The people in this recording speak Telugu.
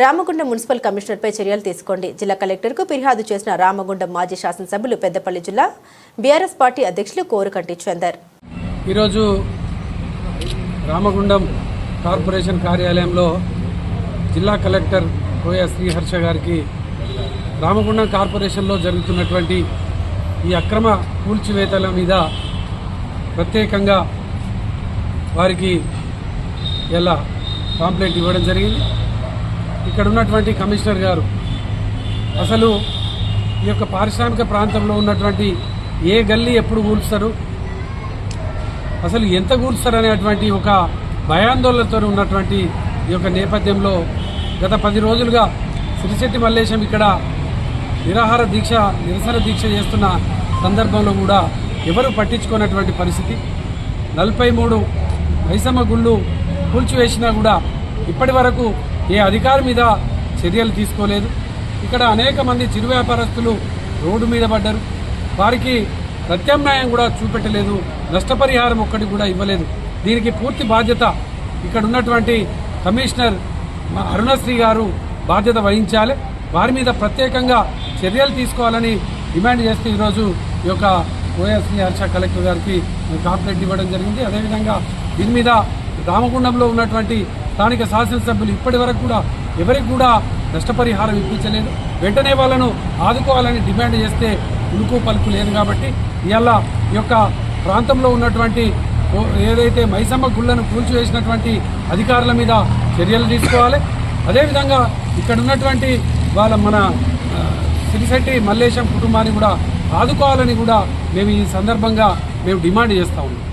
రామగుండం మున్సిపల్ కమిషనర్పై చర్యలు తీసుకోండి. జిల్లా కలెక్టర్కు ఫిర్యాదు చేసిన రామగుండం మాజీ శాసనసభ్యులు పెద్దపల్లి జిల్లా బీఆర్ఎస్ పార్టీ అధ్యక్షులు కోరుకంటి చందర్. ఈరోజు రామగుండం కార్పొరేషన్ కార్యాలయంలో జిల్లా కలెక్టర్ కోయ శ్రీహర్ష గారికి రామగుండం కార్పొరేషన్లో జరుగుతున్నటువంటి ఈ అక్రమ కూల్చివేతల మీద ప్రత్యేకంగా వారికి ఇలా పాంప్లెట్ ఇవ్వడం జరిగింది. ఇక్కడ ఉన్నటువంటి కమిషనర్ గారు అసలు ఈ యొక్క పారిశ్రామిక ప్రాంతంలో ఉన్నటువంటి ఏ గల్లీ ఎప్పుడు కూల్స్తారు అసలు ఎంత కూర్చుతారు అనేటువంటి ఒక భయాందోళనతో ఉన్నటువంటి ఈ యొక్క నేపథ్యంలో గత పది రోజులుగా సిరిశెట్టి మల్లేశం ఇక్కడ నిరాహార దీక్ష నిరసన దీక్ష చేస్తున్న సందర్భంలో కూడా ఎవరు పట్టించుకున్నటువంటి పరిస్థితి? నలభై మూడు వైసమ్మ గుళ్ళు కూల్చివేసినా కూడా ఇప్పటి వరకు ఏ అధికారి మీద చర్యలు తీసుకోలేదు. ఇక్కడ అనేక మంది చిరు వ్యాపారస్తులు రోడ్డు మీద పడ్డారు. వారికి ప్రత్యామ్నాయం కూడా చూపెట్టలేదు. నష్టపరిహారం ఒక్కటి కూడా ఇవ్వలేదు. దీనికి పూర్తి బాధ్యత ఇక్కడ ఉన్నటువంటి కమిషనర్ మా అరుణశ్రీ గారు బాధ్యత వహించాలి. వారి మీద ప్రత్యేకంగా చర్యలు తీసుకోవాలని డిమాండ్ చేస్తూ ఈరోజు ఈ యొక్క ఓఎస్సీ హర్ష కలెక్టర్ గారికి కాంప్లైంట్ ఇవ్వడం జరిగింది. అదేవిధంగా దీని మీద రామగుండంలో ఉన్నటువంటి స్థానిక శాసనసభ్యులు ఇప్పటి వరకు కూడా ఎవరికి కూడా నష్టపరిహారం ఇప్పించలేదు. వెంటనే వాళ్ళను ఆదుకోవాలని డిమాండ్ చేస్తే ఉలుకు పలుకు లేదు కాబట్టి ఇవాళ ఈ యొక్క ప్రాంతంలో ఉన్నటువంటి ఏదైతే మైసమ్మ గుళ్ళను కూల్చివేసినటువంటి అధికారుల మీద చర్యలు తీసుకోవాలి. అదేవిధంగా ఇక్కడ ఉన్నటువంటి వాళ్ళ మన సిరిశెట్టి మల్లేశం కుటుంబాన్ని కూడా ఆదుకోవాలని కూడా మేము ఈ సందర్భంగా మేము డిమాండ్ చేస్తూ ఉన్నాం.